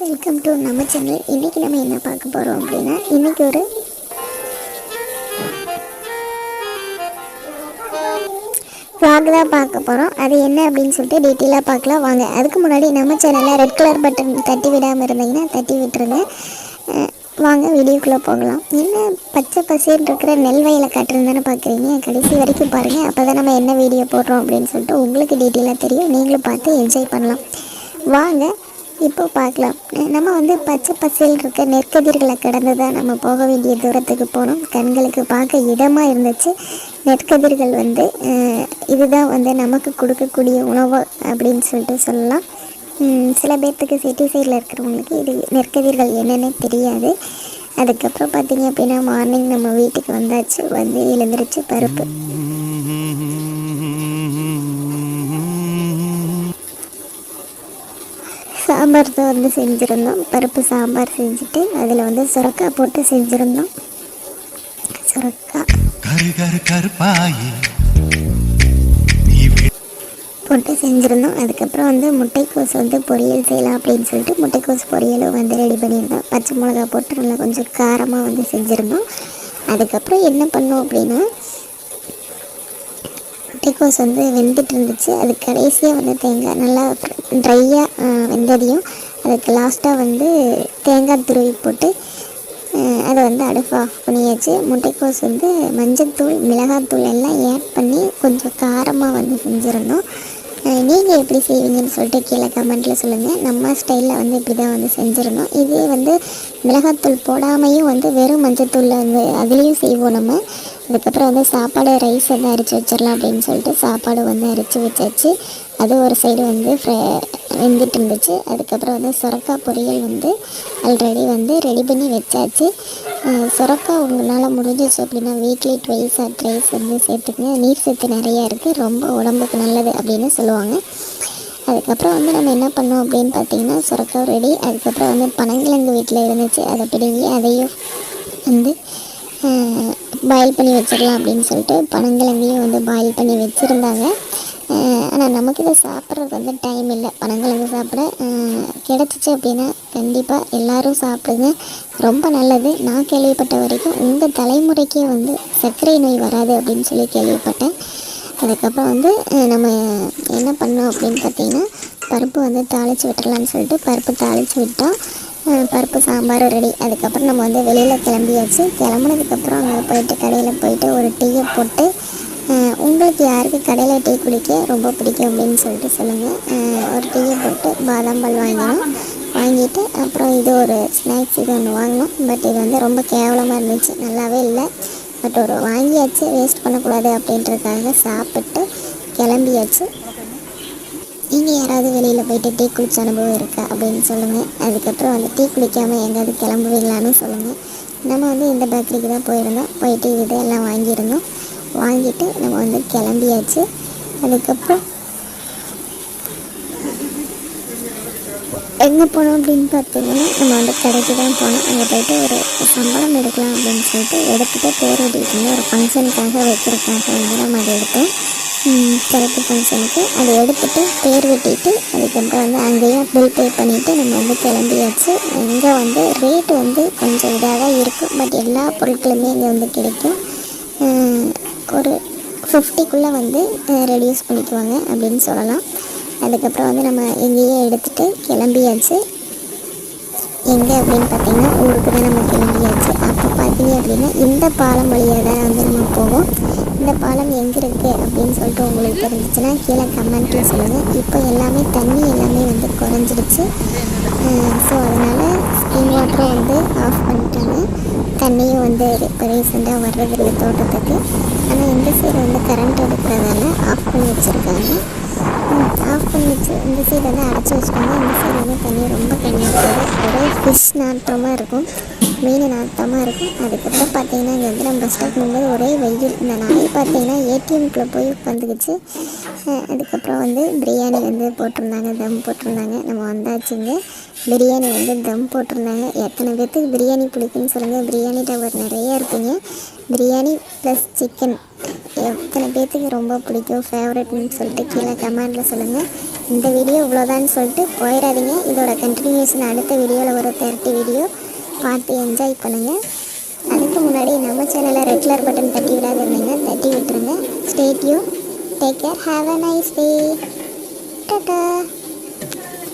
Welcome to நம்ம channel இன்றைக்கி நம்ம என்ன பார்க்க போகிறோம் அப்படின்னா இன்றைக்கி ஒரு ஃப்ளாக் தான் பார்க்க போகிறோம் அது என்ன அப்படின்னு சொல்லிட்டு டீட்டெயிலாக பார்க்கலாம். வாங்க அதுக்கு முன்னாடி நம்ம சேனலில் ரெட் கலர் பட்டன் தட்டி விடாமல் இருந்தீங்கன்னா தட்டி விட்டுருங்க. வாங்க வீடியோக்குள்ளே போகலாம். என்ன பச்சை பசேன்னு இருக்கிற நெல் வயலை காட்டுறதுன்னு பார்க்குறீங்க? கடைசி வரைக்கும் பாருங்கள் அப்போ தான் நம்ம என்ன வீடியோ போடுறோம் அப்படின்னு சொல்லிட்டு உங்களுக்கு டீட்டெயிலாக தெரியும். நீங்களும் பார்த்து என்ஜாய் பண்ணலாம். வாங்க இப்போ பார்க்கலாம். நம்ம வந்து பச்சை பசேல் இருக்க நெற்கதிர்களை கடந்து தான் நம்ம போக வேண்டிய தூரத்துக்கு போனோம். கண்களுக்கு பார்க்க இடமாக இருந்துச்சு. நெற்கதிர்கள் வந்து இதுதான் வந்து நமக்கு கொடுக்கக்கூடிய உணவு அப்படின்னு சொல்லிட்டு சொல்லலாம். சில பேர்த்துக்கு சிட்டி சைடில் இருக்கிறவங்களுக்கு இது நெற்கதிர்கள் என்னென்னு தெரியாது. அதுக்கப்புறம் பார்த்தீங்க அப்படின்னா மார்னிங் நம்ம வீட்டுக்கு வந்தாச்சு. வந்து எழுந்திரிச்சு பருப்பு. சாம்பார் தான் வந்து செஞ்சுருந்தோம். பருப்பு சாம்பார் செஞ்சுட்டு அதில் வந்து சுரக்காய் போட்டு செஞ்சுருந்தோம். சுரக்காய் போட்டு செஞ்சுருந்தோம். அதுக்கப்புறம் வந்து முட்டைக்கோஸ் வந்து பொரியல் செய்யலாம் அப்படின்னு சொல்லிட்டு முட்டைக்கோஸ் பொரியலும் வந்து ரெடி பண்ணியிருந்தோம். பச்சை மிளகா போட்டு நல்லா கொஞ்சம் காரமாக வந்து செஞ்சுருந்தோம். அதுக்கப்புறம் என்ன பண்ணோம் அப்படின்னா முட்டைக்கோஸ் வந்து வெந்துட்டு இருந்துச்சு அது கடைசியாக வந்து தேங்காய் நல்லா ட்ரையாக வெந்ததையும் அதுக்கு லாஸ்ட்டாக வந்து தேங்காய் துருவி போட்டு அதை வந்து அடுப்பு ஆஃப் பண்ணியாச்சு. முட்டைக்கோஸ் வந்து மஞ்சத்தூள் மிளகாத்தூள் எல்லாம் ஆட் பண்ணி கொஞ்சம் காரமாக வந்து செஞ்சுருந்தோம். நீங்கள் எப்படி செய்வீங்கன்னு சொல்லிட்டு கீழே கமெண்ட்டில் சொல்லுங்கள் நம்ம ஸ்டைலில் வந்து இப்படி தான் வந்து செஞ்சுருந்தோம். இதே வந்து மிளகாத்தூள் போடாமையும் வந்து வெறும் மஞ்சத்தூளில் வந்து அதுலேயும் செய்வோம் நம்ம. அதுக்கப்புறம் வந்து சாப்பாடு ரைஸ் வந்து அரைச்சி வச்சிடலாம் அப்படின்னு சொல்லிட்டு சாப்பாடு வந்து அரைச்சி வச்சாச்சு. அது ஒரு சைடு வந்து ஃப்ரை- வெந்துட்டு இருந்துச்சு. அதுக்கப்புறம் வந்து சுரக்காய் பொரியல் வந்து ஆல்ரெடி வந்து ரெடி பண்ணி வச்சாச்சு. அஹ் சுரக்காய் உங்களால் முடிஞ்சிச்சு அப்படின்னா வீக்லி ட்வைஸ் ஆர் ட்ரைஸ் வந்து சேர்த்துக்குங்க. நீர் சத்து நிறையா இருக்குது ரொம்ப உடம்புக்கு நல்லது அப்படின்னு சொல்லுவாங்க. அதுக்கப்புறம் வந்து நம்ம என்ன பண்ணோம் அப்படின்னு பார்த்தீங்கன்னா சுரக்காய் ரெடி அதுக்கப்புறம் வந்து பனங்கிழங்கு வீட்டில் இருந்துச்சு. அதை பிடுங்கி அதையும் வந்து பாயில் பண்ணி வச்சிடலாம் அப்படின்னு சொல்லிட்டு பனங்கிழங்கையும் வந்து பாயில் பண்ணி வச்சுருந்தாங்க. ஆனால் நமக்கு இதை சாப்பிட்றதுக்கு வந்து டைம் இல்லை. பனங்கிழங்கு சாப்பிட கிடச்சிச்சு அப்படின்னா கண்டிப்பாக எல்லாரும் சாப்பிடுங்க. ரொம்ப நல்லது. நான் கேள்விப்பட்ட வரைக்கும் உங்கள் தலைமுறைக்கே வந்து சர்க்கரை நோய் வராது அப்படின்னு சொல்லி கேள்விப்பட்டேன். அதுக்கப்புறம் வந்து நம்ம என்ன பண்ணோம் அப்படின்னு பார்த்தீங்கன்னா பருப்பு வந்து தாளித்து விட்டுடலான்னு சொல்லிட்டு பருப்பு தாளித்து விட்டோம். பருப்பு சாம்பார் ரெடி. அதுக்கப்புறம் நம்ம வந்து வெளியில் கிளம்பியாச்சு கிளம்புனதுக்கப்புறம் அங்கே போயிட்டு கடையில் போயிட்டு ஒரு டீயை போட்டு உங்களுக்கு யாருக்கு கடையில் டீ குடிக்க ரொம்ப பிடிக்கும் அப்படின்னு சொல்லிட்டு சொல்லுங்கள் ஒரு டீயை போட்டு பாதாம் பால் வாங்கினோம். வாங்கிட்டு அப்புறம் இது ஒரு ஸ்நாக்ஸ் இது ஒன்று வாங்கினோம். பட் இது வந்து ரொம்ப கேவலமாக இருந்துச்சு. நல்லாவே இல்லை. பட் ஒரு வாங்கியாச்சு. வேஸ்ட் பண்ணக்கூடாது அப்படின்றதுக்காக சாப்பிட்டு கிளம்பியாச்சு. நீங்கள் யாராவது வெளியில் போயிட்டு டீ குடிச்ச அனுபவம் இருக்கா அப்படின்னு சொல்லுங்கள் அதுக்கப்புறம் வந்து டீ குடிக்காமல் எங்கேயாவது கிளம்புவீங்களான்னு சொல்லுங்கள் நம்ம வந்து இந்த பேக்கரிக்கு தான் போயிருந்தோம். போயிட்டு இது எல்லாம் வாங்கியிருந்தோம். வாங்கிட்டு நம்ம வந்து கிளம்பியாச்சு. அதுக்கப்புறம் எங்கே போனோம் அப்படின்னு பார்த்தீங்கன்னா நம்ம வந்து கடைக்கு தான் போனோம். அங்கே போயிட்டு ஒரு சம்பளம் எடுக்கலாம் அப்படின்னு சொல்லிட்டு எடுத்துகிட்டு பேர் அப்படின்னு ஒரு ஃபங்க்ஷனுக்காக வைக்கிறதுக்காக வந்து நம்ம அதை எடுத்தோம். செலக்ட் ஃபங்க்ஷனுக்கு. அதை எடுத்துகிட்டு பேர் வெட்டிட்டு அதுக்கப்புறம் வந்து அங்கேயும் பில் பே பண்ணிவிட்டு நம்ம வந்து கிளம்பியாச்சு. இங்கே வந்து ரேட் வந்து கொஞ்சம் இதாக தான் இருக்கும். பட் எல்லா பொருட்களுமே இங்கே வந்து கிடைக்கும். ஒரு ஃபிஃப்டிக்குள்ளே வந்து ரெடியூஸ் பண்ணிக்குவாங்க அப்படின்னு சொல்லலாம். அதுக்கப்புறம் வந்து நம்ம எங்கேயே எடுத்துகிட்டு கிளம்பியாச்சு. எங்கே அப்படின்னு பார்த்தீங்கன்னா ஊருக்கு தான் நம்ம கிளம்பியாச்சு. அப்போ பார்த்தீங்க அப்படின்னா இந்த பாலம் வழியாக தான் வந்து நம்ம போவோம். இந்த பாலம் எங்கே இருக்குது அப்படின்னு சொல்லிட்டு உங்களுக்கு தெரிஞ்சிச்சுன்னா கீழே கமெண்ட்டில் சொல்லுங்கள் இப்போ எல்லாமே தண்ணி எல்லாமே வந்து குறைஞ்சிடுச்சு ஸோ அதனால் ஸ்கின் வாட்டரும் வந்து ஆஃப் பண்ணிட்டாங்க. தண்ணியும் வந்து இப்போ ரீசெண்டாக வர்றதில்லை தோட்டத்துக்கு. ஆனால் இந்த சைடு வந்து கரண்ட் எடுக்கிறதால ஆஃப் பண்ணி வச்சுருக்காங்க. ஆஃப் பண்ணி வச்சு இந்த சைடு வந்து அடைச்சி வச்சுருக்காங்க இந்த சைடு வந்து தண்ணி ரொம்ப கம்மியாக இருக்குது. ஒரே ஃபிஷ் நாட்டமாக இருக்கும். மீன் நாட்டமாக இருக்கும். அதுக்கப்புறம் பார்த்தீங்கன்னா இங்கே வந்து நம்ம பஸ் ஸ்டாப் போகும்போது ஒரே வெயில். இந்த நாய் பார்த்தீங்கன்னா ஏடிஎம்குள்ளே போய் உட்காந்துக்கிச்சு. அதுக்கப்புறம் வந்து பிரியாணி வந்து போட்டிருந்தாங்க தம் போட்டிருந்தாங்க. நம்ம வந்தாச்சுங்க பிரியாணி வந்து தம் போட்டிருந்தாங்க. எத்தனை பேர்த்துக்கு பிரியாணி பிடிக்குன்னு சொல்லுங்கள் பிரியாணி டவர் நிறைய இருக்குங்க. பிரியாணி ப்ளஸ் சிக்கன் எத்தனை பேர்த்துக்கு ரொம்ப பிடிக்கும் ஃபேவரட்னு சொல்லிட்டு கீழே கமெண்டில் சொல்லுங்கள் இந்த வீடியோ இவ்வளோதான்னு சொல்லிட்டு போயிடாதீங்க. இதோட கண்டினியூஷன் அடுத்த வீடியோவில் ஒரு தேர்ட்டி வீடியோ பார்த்து என்ஜாய் பண்ணுங்கள் அதுக்கு முன்னாடி நம்ம சேனலை ரெகுலர் பட்டன் தட்டி விடாது இருந்தீங்க தட்டி விட்டுருங்க. Stay tuned take care have a nice day tata